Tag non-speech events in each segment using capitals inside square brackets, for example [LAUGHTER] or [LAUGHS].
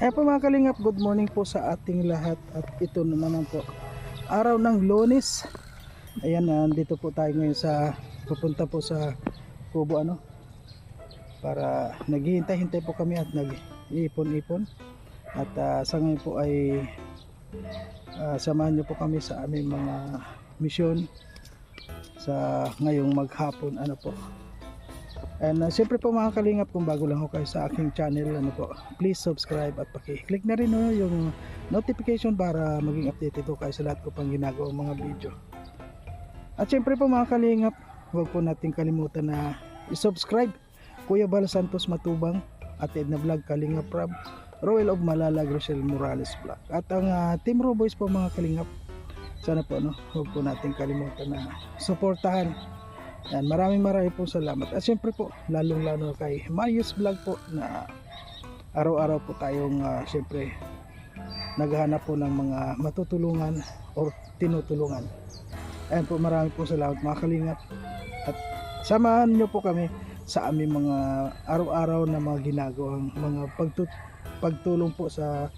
Ayan po mga kalingap, good morning po sa ating lahat at ito na naman po. Araw ng lunes. Ayan nandito po tayo ngayon sa pupunta po sa kubo ano? Para naghihintay-hintay po kami at nag-iipon-ipon. At ah, sa ngayon po ay ah, samahan niyo po kami sa aming mga misyon sa ngayong maghapon ano po And uh, siyempre po mga kalingap kung bago lang ho kayo sa aking channel ano po, please subscribe at paki-click na rin no, yung notification para maging updated ho kayo sa lahat ko pang ginagawang mga video. At siyempre po mga kalingap, huwag po nating kalimutan na i-subscribe Kuya Bal Santos Matubang at Edna Vlog Kalingap Rab Royal of Malala Rochelle Morales Vlog at ang uh, Team Roboys po mga kalingap sana po no, huwag po nating kalimutan na suportahan yan, maraming maraming po salamat. At syempre po, lalong lalo kay Marius Vlog po na araw-araw po tayong ah, syempre naghahanap po ng mga matutulungan or tinutulungan. Ayan po, maraming po salamat mga kalingap. At samahan nyo po kami sa aming mga araw-araw na mga ginagawang mga pagtut pagtulong po sa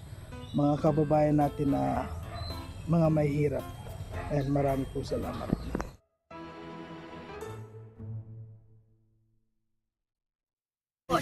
mga kababayan natin na mga may hirap. Ayan, maraming po salamat.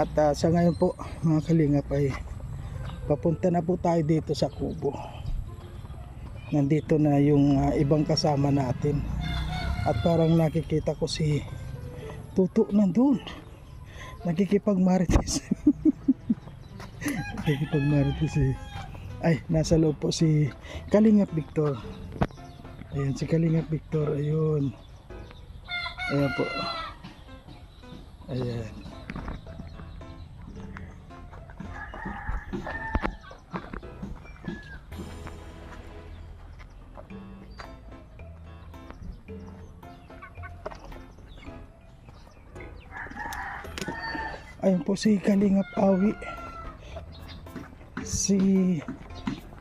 At uh, sa ngayon po mga kalingap ay papunta na po tayo dito sa kubo. Nandito na yung uh, ibang kasama natin. At parang nakikita ko si Tuto nandun. Nakikipagmarites. [LAUGHS] Nakikipagmarites eh. Ay, nasa loob po si Kalingap Victor. Ayan, si Kalingap Victor. Ayun. Ayan po. Ayan. Ayun po si Kalingap Awi. Si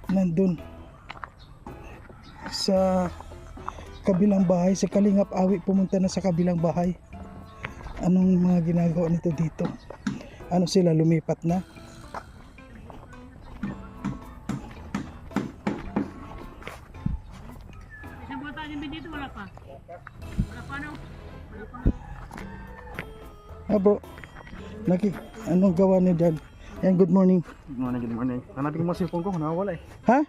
nandun sa kabilang bahay. Si Kalingap Awi pumunta na sa kabilang bahay. Anong mga ginagawa nito dito? Ano sila lumipat na? Bro, Naki, anong gawa niyo dyan? Yan, good morning. Good morning, good morning. Hanapin ko mo cellphone ko, nawawala eh. Ha?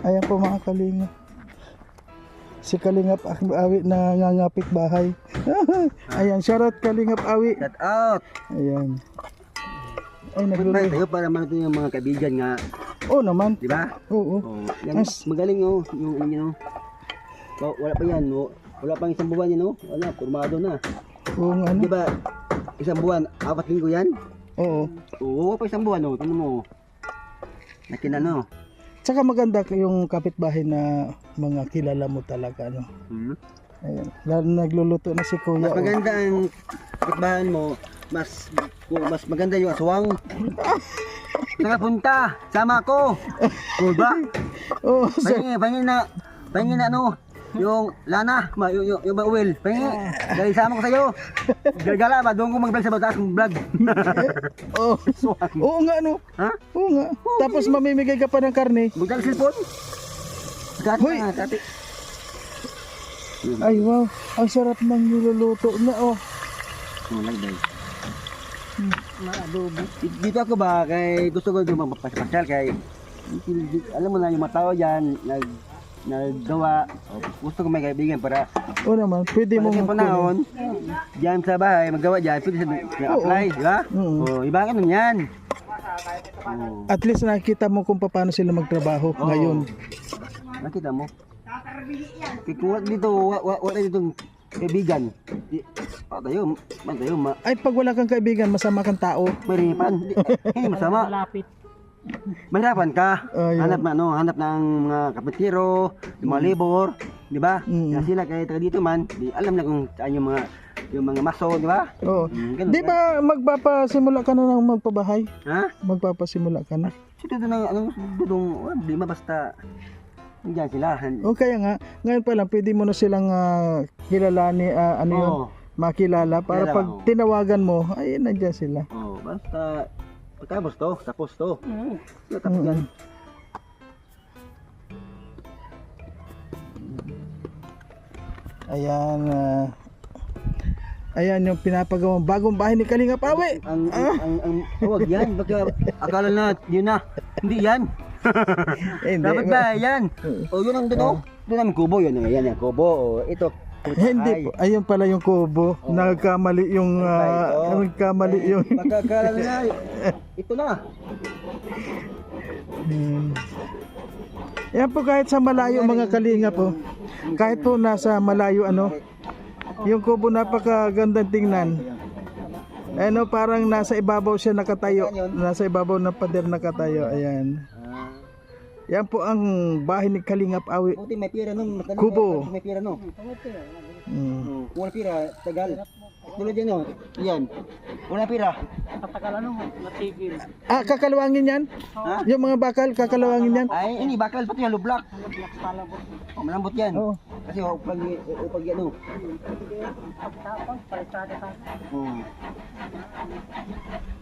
Ayan po mga kalingap. Si Kalingap Awi na ngangapit bahay. [LAUGHS] Ayan, shoutout Kalingap Awi. Shout out! Ayan. Ay, naglulay. tayo para man ito yung mga kaibigan nga, Oo naman. di ba? Oo. Oh, yan, Yes. magaling oh, yung inyo. Oh, wala pa yan, oh. Wala pang isang buwan yan, oh. Wala, formado na. Oo nga, ano. Di ba, isang buwan, apat linggo yan? Oo. Oo, pa isang buwan, oh. Tingnan mo. Nakin ano. Tsaka maganda yung kapitbahay na mga kilala mo talaga, ano. Hmm? Ayan. Lalo nagluluto na si Kuya. Mas oh. maganda ang kapitbahan mo, mas mas maganda yung aswang. Saan ka punta? Sama ko. [LAUGHS] O ba? Oo, sir. Pahingi, pahingi na, pahingi na ano, yung lana, ma, yung, yung, yung oil, pahingi. Dahil sama ko sa'yo. Gagala ba, doon ko mag-vlog sa bataas kong vlog. [LAUGHS] Oo. Oo nga, ano. ha? Oo nga. Tapos mamimigay ka pa ng karne. Magdala cellphone? Gati Hoy! na, gati. Ay, wow. Ang sarap ng niluluto na, oh. Oh, lagday. Dito ako ba, kay gusto ko doon magpapasyal kay alam mo na yung mga tao dyan, nag naggawa, o, gusto ko may kaibigan para Oo naman, pwede mo Pagdating kunin. panahon, diyan sa bahay, maggawa dyan, pwede siya apply, di ba? Oo. Oh, iba ka nun yan. At least nakita mo kung paano sila magtrabaho Oo. ngayon. nakita mo? Kaya kung wala dito, wa- wa- wala dito kaibigan. Di- Pa tayo, man tayo, ma Ay, pag wala kang kaibigan, masama kang tao. mahirapan. Di- Hindi masama. Mahirapan ka. Ayun. Hanap na ano, hanap ng mga kapitiro, yung mga labor, di ba? Mm. Kaya sila kaya taga dito man, di alam na kung saan yung mga yung mga maso, di ba? Oo. Mm, ganun Di ba magpapasimula ka na ng magpabahay? Ha? Magpapasimula ka na. Sino doon ang dudong, oh, di ba basta Nandiyan sila. O kaya nga, ngayon pa lang, pwede mo na silang ah, kilalanin, ah, ano yun, Oo. makilala. Para Kilala, pag oo. tinawagan mo, ay, nandiyan sila. Oh, basta pagkabos to, tapos to. Mm. Tapos Mm. yan. Ayan, ah, ayan yung pinapagawang bagong bahay ni Kalinga Pawe. Ang, ang, ang, ang, huwag yan. Baka akala na yun na. Hindi yan. Eh, hindi. Dapat ba yan? O yun ang oh. Doon namin kubo yun. Yan yan, kubo. O, ito. Hindi po. Ayun pala yung kubo. Nagkamali yung ah, nagkamali yung Baka akala na ito na. Hmm. Yan po kahit sa malayo mga kalinga po. Kahit po nasa malayo ano. Yung kubo napakagandang tingnan. Ano parang nasa ibabaw siya nakatayo. Nasa ibabaw ng pader nakatayo. Ayan. Yan po ang bahay ni Kalingap Awi. buti may pira nun. Kubo. May pira no. Oh, Kung wala pira, tagal. Tulad yan o. Yan. Wala pira. Ah, kakalawangin yan? Ha? Yung mga bakal, kakalawangin yan? Ay, ini bakal pati yung lublak. Oh, malambot yan. Oo. Kasi oh, upag, upag yan oh. Oh.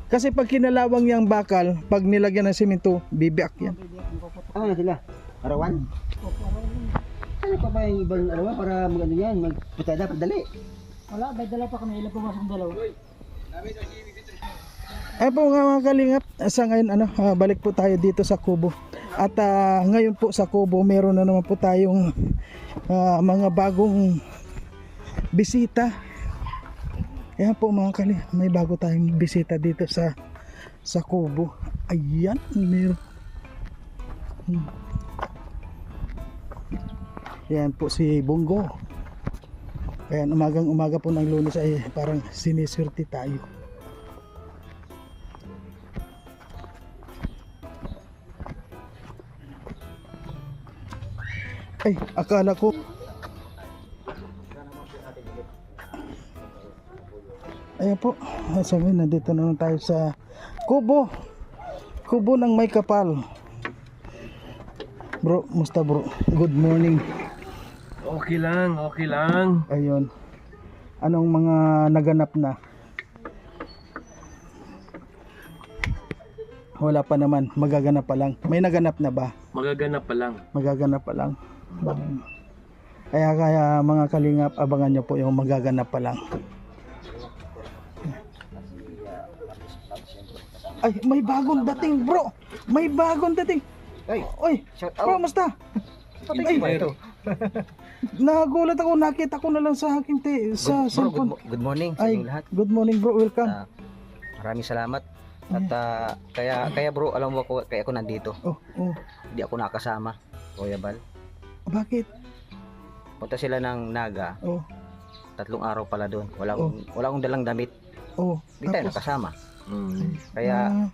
Kasi pag kinalawang yung bakal, pag nilagyan ng simento, bibiak yan. Ano na sila? Arawan? Ano pa ba yung ibang arawan para mag ano yan? Magputada, padali. Ay po nga mga kalingap, sa ngayon ano, ah, balik po tayo dito sa Kubo. At ah, ngayon po sa Kubo, meron na naman po tayong ah, mga bagong bisita. Ayan po mga kalingap, may bago tayong bisita dito sa sa Kubo. Ayan, meron. Hmm. Yan po si Bongo. Ayan, umagang umaga po ng lunes ay parang siniswerte tayo. Ay, akala ko. Ayan po. Sa ngayon, nandito na tayo sa kubo. Kubo ng may kapal. Bro, musta bro? Good morning. Okay lang, okay lang. Ayun. Anong mga naganap na? Wala pa naman. Magaganap pa lang. May naganap na ba? Magaganap pa lang. Magaganap pa lang. Um, Kaya kaya mga kalingap, abangan nyo po yung magaganap pa lang. Ay, may bagong dating bro! May bagong dating! Ay, Oy, bro, musta? Ay, nagulat ako, nakita ko na lang sa aking te, sa Bro, good, cellphone. mo- good morning sa Ay, inyong lahat. good morning bro, welcome. Ah, maraming salamat. At ah, kaya kaya bro, alam mo ako kaya ako nandito. Oh, oh, Hindi ako nakasama. Kuya Bal. bakit? Punta sila ng Naga. Oh, Tatlong araw pala doon. Wala akong, wala akong dalang damit. oh, Hindi tayo tapos, nakasama. Mm. Kaya ah,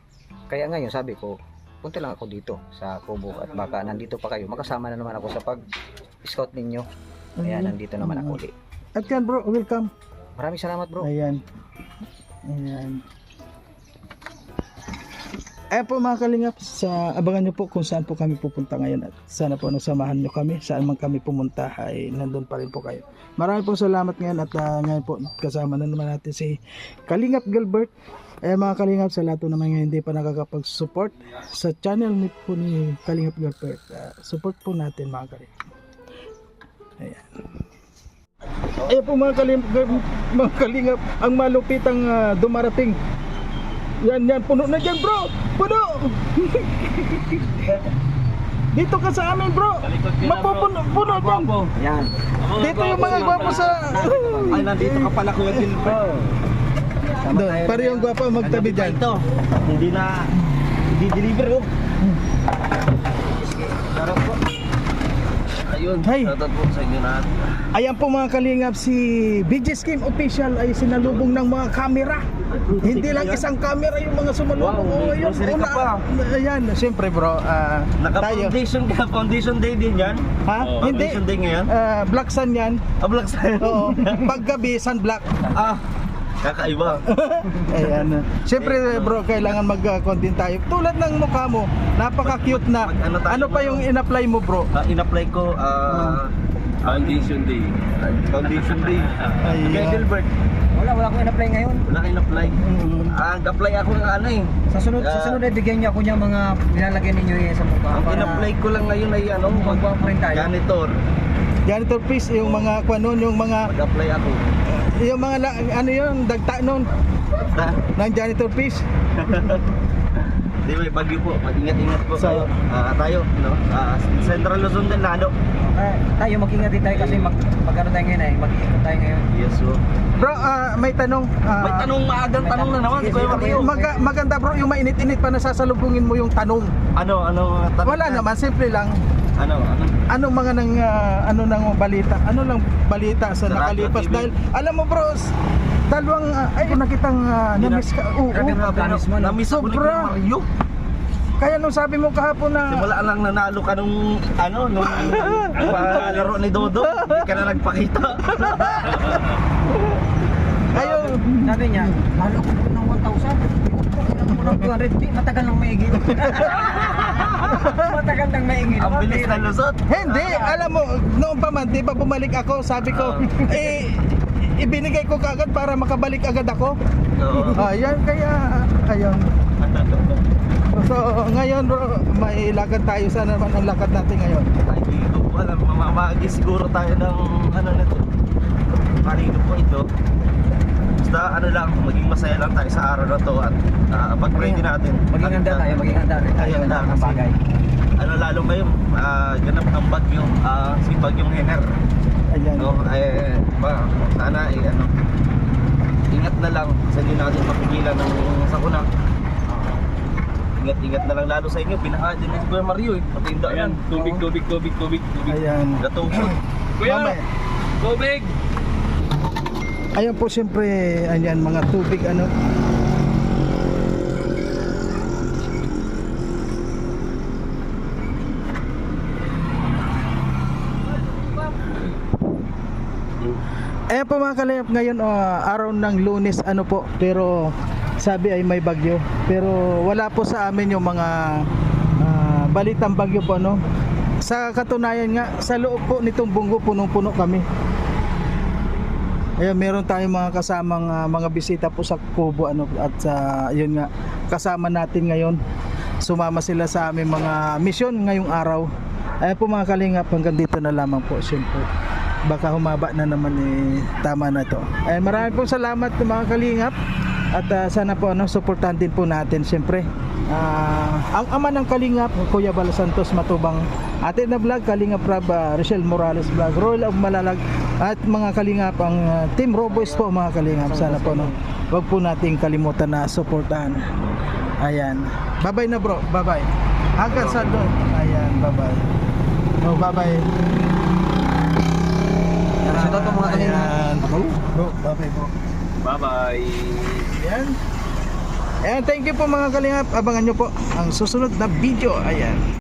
kaya ngayon sabi ko, punta lang ako dito sa Kubo at baka nandito pa kayo. Makasama na naman ako sa pag scout ninyo. Kaya ayun. nandito naman ako ulit. At yan bro, welcome. Maraming salamat bro. Ayan. Ayan. Ayan po mga kalingap, sa abangan nyo po kung saan po kami pupunta ngayon at sana po nasamahan nyo kami, saan man kami pumunta ay nandun pa rin po kayo. Marami po salamat ngayon at ah, ngayon po kasama na naman natin si Kalingap Gilbert. Ayan mga kalingap, sa lahat po naman ngayon hindi pa nakakapag-support sa channel ni po ni Kalingap Gilbert. Ah, support po natin mga kalingap. Ayan. Ayan po mga kalingap, mga kalingap ang malupitang ah, dumarating. Yan, yan, puno na dyan bro! Puno! [LAUGHS] Dito ka sa amin bro! Mapupuno puno dyan! Yan. Dito yung mga gwapo sa... Ay, nandito ka pala Kuya Gilbert. Doon, pare yung gwapo magtabi dyan. Ito. Hindi na, hindi deliver oh. Yun. Hay. Shoutout po sa inyo lahat. Ayan po mga kalingap, si BG Scheme Official ay sinalubong ng mga kamera. Hindi lang isang camera yung mga sumalubong. Wow, may ayun, grocery ka pa. Ayan, siyempre bro, ah, tayo. Naka-foundation ka, foundation day din yan. Ha? Hindi. Foundation day ngayon. Ah, black sun yan. Ah, black side. Oo. Paggabi, sun black. ah, kakaiba. Ayan. [LAUGHS] Siyempre bro, kailangan mag-content tayo. Tulad ng mukha mo, napaka-cute na. Mag- ano tayo, Ano pa yung in-apply mo bro? Ah, in-apply ko, ah, Foundation Day. foundation day. [LAUGHS] Ayan. Kaya Gilbert, Wala, wala akong in-apply ngayon. wala kayo in-apply. Mm. Ah, nag-apply ako ng ano eh. Sa sunod, sa Ah. sunod ay bigyan niyo ako niya mga nilalagay ninyo eh, sa mukha. Ang in-apply ko lang ngayon ay ano, Magwa pa rin tayo. janitor. Janitor please, yung mga kwanon, yung mga Mag-apply ako. Yung mga la- ano yun, dagta nun Ah, ng janitor please. [LAUGHS] Di may bagyo po, mag-ingat-ingat po So- kayo. Ah, tayo, no? Ah, Central Luzon din, Lado. Ah, tayo mag-ingat din tayo kasi mag, mag ano tayo ngayon eh, mag-iikot tayo ngayon. Yes, so. Bro, ah, may tanong. ah, May tanong maagang tanong na naman, Sige, Kuya sige, Mario. maga- maganda bro, yung mainit-init pa nasasalubungin mo yung tanong. Ano, ano, tanong Wala na? naman, simple lang. Ano, ano? Anong mga nang ah, ano nang balita? Ano lang balita sa Sa radyo, nakalipas TV. dahil alam mo bros, dalawang ah, ay nakitang uh, na-miss ka. Oo, Grabe mo, no? Namiss ako ni Sobra. Kuya Mario. Kaya nung sabi mo kahapon na Simula lang nanalo ka nung, ano, nung palaro ni Dodo. Hindi ka na nagpakita. [LAUGHS] ayun, Sabi niya, lalo ko po ng 1,000. Ng 200, [LAUGHS] di, matagal nang maigit. [LAUGHS] matagal nang maigit. Ang bilis na lusot. hindi, alam mo, noong pa man, di ba bumalik ako, sabi ko, [LAUGHS] eh, ibinigay ko kagad para makabalik agad ako. Oo. Ayan, kaya, ayun. So, ngayon bro, may lakad tayo. Sana naman ang lakad natin ngayon. Ay, Hindi ko po alam. Mamamagi siguro tayo ng ano na to. Kanino po ito. Basta ano lang, maging masaya lang tayo sa araw na to at uh, pag-pray din natin. Maging handa tayo, maging handa rin tayo Ayun ng bagay. Ano lalo ngayon, uh, ganap ng bagyo, ah, si bagyong Hener. Ayan. No, eh, ba, sana eh, ano, ingat na lang kasi hindi natin mapigilan ng sakuna. Ingat-ingat na lang lalo sa inyo, binaha din ni Kuya Mario eh, matinda Ayan, yan. tubig, tubig, tubig, tubig, tubig. Ayan. Gatupon. Kuya, tubig! Ayan po siyempre, ayan mga tubig ano. Ayan po mga kalingap ngayon ah, araw ng lunes ano po pero sabi ay may bagyo. Pero wala po sa amin yung mga ah, balitang bagyo po ano. Sa katunayan nga sa loob po nitong bunggo punong-puno kami Ayan, meron tayong mga kasamang ah, mga bisita po sa Kubo ano at sa yun nga kasama natin ngayon. Sumama sila sa aming mga misyon ngayong araw. Ayan po mga kalingap, hanggang dito na lamang po siyempre. Baka humaba na naman eh, tama na to. Ayan, maraming pong salamat mga kalingap. At ah, sana po ano, suportahan din po natin siyempre. Ah, ang ama ng Kalingap, Kuya Bala Santos Matubang. Atin na vlog, Kalingap Rab, ah, Rochelle Morales vlog, Royal of Malalag at mga Kalingap, ang ah, Team Roboys po mga Kalingap. Sana po no, wag po nating kalimutan na suportahan. Ayan. Bye-bye na bro. Bye-bye. Hanggang sa doon. Ayan, bye-bye. Oh, bye-bye. Shout out mga kalingap. Ayan. Bro, bye-bye bro. Bye-bye! Ayan. Ayan, thank you po mga kalingap. Abangan nyo po ang susunod na video. Ayan.